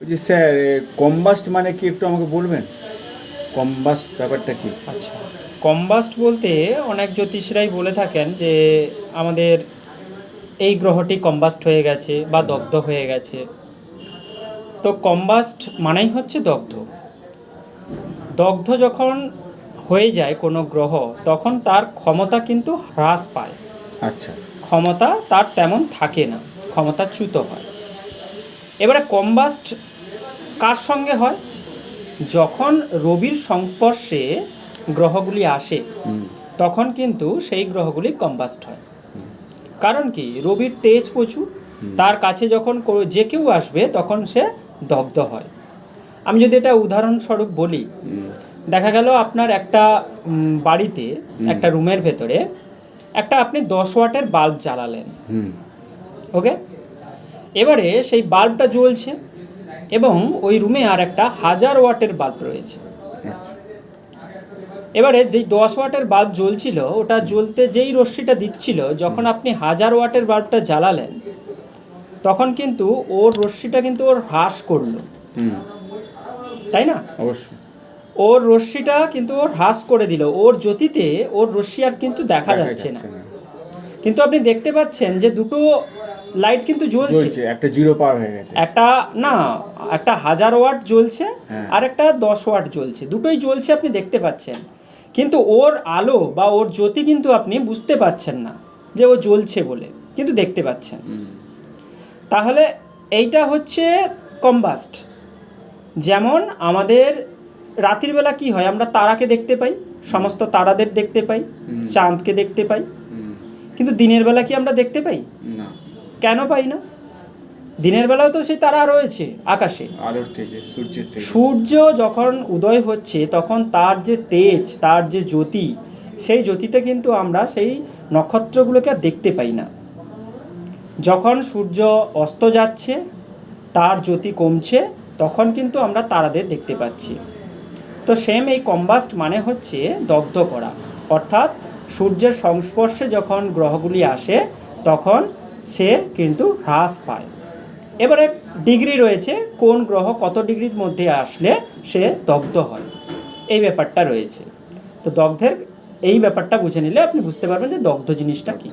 বলছি sir combust মানে কি একটু আমাকে বলবেন? কম্বাস্ট ব্যাপারটা কি? আচ্ছা কম্বাস্ট বলতে অনেক জ্যোতিষীরাই বলে থাকেন যে আমাদের এই গ্রহটি কম্বাস্ট হয়ে গেছে বা দগ্ধ হয়ে গেছে। তো কম্বাস্ট মানেই হচ্ছে দগ্ধ। দগ্ধ যখন হয়ে যায় কোনো গ্রহ তখন তার ক্ষমতা কিন্তু হ্রাস পায়। আচ্ছা। ক্ষমতা তার তেমন থাকে না ক্ষমতা চ্যুত হয়। এবারে কম্বাস্ট কার সঙ্গে হয়? যখন রবির সংস্পর্শে গ্রহগুলি আসে তখন কিন্তু সেই গ্রহগুলি কম্বাস্ট হয়। কারণ কি? রবির তেজ প্রচুর। তার কাছে যখন যে কেউ আসবে তখন সে দগ্ধ হয়। আমি যদি এটা উদাহরণস্বরূপ বলি দেখা গেল আপনার একটা বাড়িতে একটা রুমের ভেতরে একটা আপনি দশ ওয়াটের বাল্ব জ্বালালেন। ওকে? এবারে সেই বাল্বটা জ্বলছে এবং ওই রুমে আর একটা হাজার ওয়াটের বাল্ব রয়েছে। আচ্ছা। এবারে যেই দশ ওয়াটের বাল্ব জ্বলছিল ওটা জ্বলতে যেই রশ্মিটা দিচ্ছিল যখন আপনি হাজার ওয়াটের বাল্বটা জ্বালালেন তখন কিন্তু ওর রশ্মিটা কিন্তু ওর হ্রাস করল। তাই না? অবশ্যই। ওর রশ্মিটা কিন্তু ওর হ্রাস করে দিল। ওর জ্যোতিতে ওর রশ্মি আর কিন্তু দেখা যাচ্ছে না। কিন্তু আপনি দেখতে পাচ্ছেন যে দুটো লাইট কিন্তু জ্বলছে। একটা জিরো পার হয়ে গেছে। একটা না একটা হাজার ওয়াট জ্বলছে হ্যাঁ। আর একটা দশ ওয়াট জ্বলছে। দুটোই জ্বলছে আপনি দেখতে পাচ্ছেন। কিন্তু ওর আলো বা ওর জ্যোতি কিন্তু আপনি বুঝতে পাচ্ছেন না যে ও জ্বলছে বলে কিন্তু দেখতে পাচ্ছেন। তাহলে এইটা হচ্ছে কম্বাস্ট। যেমন আমাদের রাতের বেলা কি হয় আমরা তারাকে দেখতে পাই সমস্ত তারাদের দেখতে পাই চাঁদকে দেখতে পাই। কিন্তু দিনের বেলা কি আমরা দেখতে পাই? না। কেন পাই না? দিনের বেলাও তো সেই তারা রয়েছে আকাশে। আলোর তেজে সূর্যের তেজে। সূর্য যখন উদয় হচ্ছে তখন তার যে তেজ তার যে জ্যোতি সেই জ্যোতিতে কিন্তু আমরা সেই নক্ষত্রগুলোকে আর দেখতে পাই না। যখন সূর্য অস্ত যাচ্ছে তার জ্যোতি কমছে তখন কিন্তু আমরা তারাদের দেখতে পাচ্ছি। তো সেম এই কম্বাস্ট মানে হচ্ছে দগ্ধ করা। অর্থাৎ সূর্যের সংস্পর্শে যখন গ্রহগুলি আসে তখন সে কিন্তু হ্রাস পায়। এবারে ডিগ্রি রয়েছে, কোন গ্রহ কত ডিগ্রির মধ্যে আসলে সে দগ্ধ হয়। এই ব্যাপারটা রয়েছে। তো দগ্ধের এই ব্যাপারটা বুঝে নিলে আপনি বুঝতে পারবেন যে দগ্ধ জিনিসটা কী।